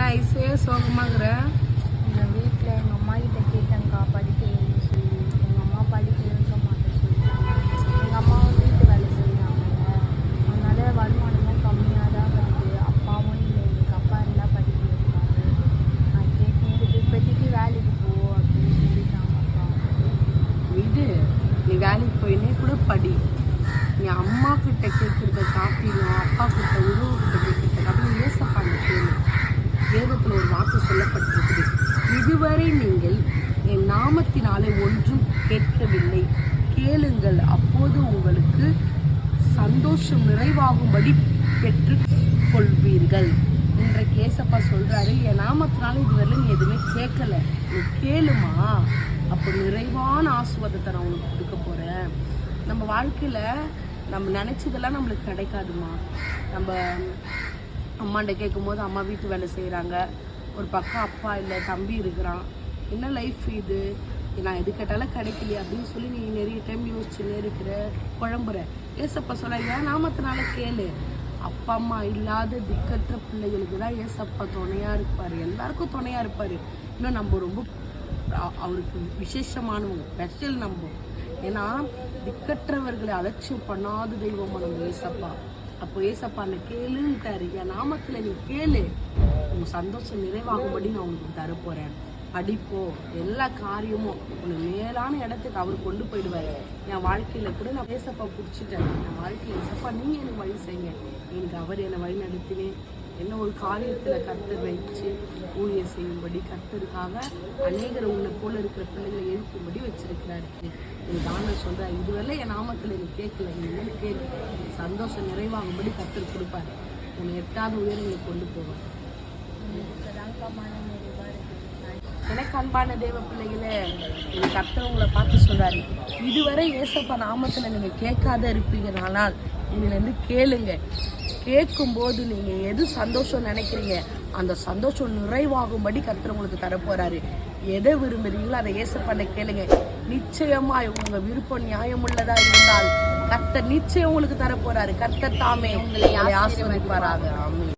என்ன ஐசே சோகமாகிற. எங்கள் வீட்டில் எங்கள் அம்மா கிட்ட கேட்டேங்க்கா படிக்க சொல்லி எங்கள் அம்மா படிக்க வைக்க மாட்டேன்னு சொல்லிட்டாங்க எங்கள் அம்மாவும் வீட்டு வேலை செய்கிறாங்க அதனால வருமானமும் கம்மியாக தான் வருது. அப்பாவும் இல்லை. எங்களுக்கு அப்பா இருந்தால் படிக்க வைப்பாரு. நான் கேட்டேன் இப்போதைக்கு வேலைக்கு போ அப்படின்னு சொல்லிட்டாங்கப்பா விடு நீ வேலைக்கு போயினே கூட படி. நீ அம்மா கிட்ட கேட்கறத காட்டிலும் அப்பா கிட்ட உறவு கிட்ட கேட்கறத காட்டிலும் ஏசப்பாங்க கேளு வேதத்தில் சொல்லப்பட்டிருக்கிறது. சொல்லப்பட்டிருக்குது இதுவரை நீங்கள் என் நாமத்தினாலே ஒன்றும் கேட்கவில்லை. கேளுங்கள் அப்போது உங்களுக்கு சந்தோஷம் நிறைவாகும்படி பெற்று கொள்வீர்கள் இன்றைக்கு ஏசப்பா சொல்கிறாரு என் நாமத்தினால இதுவரை நீ எதுவுமே கேட்கல. நீ கேளுமா? அப்போ நிறைவான ஆசுவாதத்தை நான் உனக்கு கொடுக்க போகிறேன் நம்ம வாழ்க்கையில் நம்ம நினச்சதெல்லாம் நம்மளுக்கு கிடைக்காதுமா நம்ம அம்மாண்ட கேட்கும்போது அம்மா வீட்டு வேலை செய்கிறாங்க ஒரு பக்கம் அப்பா இல்லை தம்பி இருக்கிறான். என்ன லைஃப் இது? நான் எது கேட்டாலும் கிடைக்கலையே அப்படின்னு சொல்லி நீ நிறைய டைம் யோசிச்சுன்னே இருக்கிற குழம்புற. ஏசப்பா சொல்ல ஏன் நாமத்தினால கேளு. அப்பா அம்மா இல்லாத திக்கற்ற பிள்ளைகளுக்கு தான் ஏசப்பா துணையாக இருப்பார். எல்லாருக்கும் துணையாக இருப்பார். இன்னும் நம்ம ரொம்ப அவருக்கு விசேஷமானவங்க. ஸ்பெஷல் நம்ம. ஏன்னா திக்கற்றவர்களை அலட்சியம் பண்ணாத தெய்வமா நம்ம ஏசப்பா. அப்போ ஏசப்பா அந்த கேளுன்ட்டாரு. என் நாமத்தில் நீ கேளு. உன் சந்தோஷம் நிறைவாகும்படி நான் உனக்கு தரப்போறேன். படிப்போ எல்லா காரியமும் உன்னை மேலான இடத்துக்கு அவர் கொண்டு போயிடுவார். என் வாழ்க்கையில் கூட நான் ஏசப்பா பிடிச்சிட்டேன். என் வாழ்க்கையில் ஏசப்பா நீங்கள் எனக்கு வழி செய்யுங்க? எனக்கு அவர் என்னை வழி நடத்தினேன் என்ன ஒரு காரியத்தில் கர்த்தர் வைச்சு ஊழியர் செய்யும்படி கர்த்தருக்காக அநேகர் உன்னை போல இருக்கிற பிள்ளைகளை எழுப்பும்படி வச்சிருக்கிறாரு. நீ தான சொல்ற இதுவரை என் நாமத்தில் நீ கேட்கல. இனிமேல் கேளு. சந்தோஷம் நிறைவாகும்படி கர்த்தர் கொடுப்பாரு. உன்னை எட்டாவது உயரங்களை கொண்டு போவார். எனக்கு அன்பான தேவ பிள்ளைகளே நீங்க கர்த்தர் உங்களை பார்த்து சொல்றாரு. இதுவரை ஏசப்பா நாமத்துல நீங்க கேட்காத இருப்பீங்கனானால் இதுல இருந்து கேளுங்க. கேட்கும்போது நீங்க எது சந்தோஷம் நினைக்கிறீங்க அந்த சந்தோஷம் நிறைவாகும்படி கர்த்தர் உங்களுக்கு தரப்போறாரு. எதை விரும்புறீங்களோ அதை ஏசப்பாண்ட கேளுங்க. நிச்சயமா உங்க விருப்பம் நியாயமுள்ளதா இருந்தால் கர்த்தர் நிச்சயம் உங்களுக்கு தரப்போறாரு. கர்த்தர் தாமே உங்களை ஆசீர்வதிப்பாராக. ஆமென்.